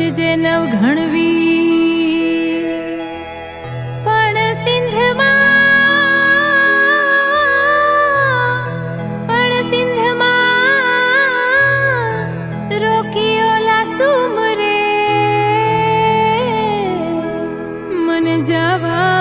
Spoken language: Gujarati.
જે નવ ઘણવી પણ સિંધમાં પણ સિંધમાં રોકીઓ લાસુમ રે. મને જવા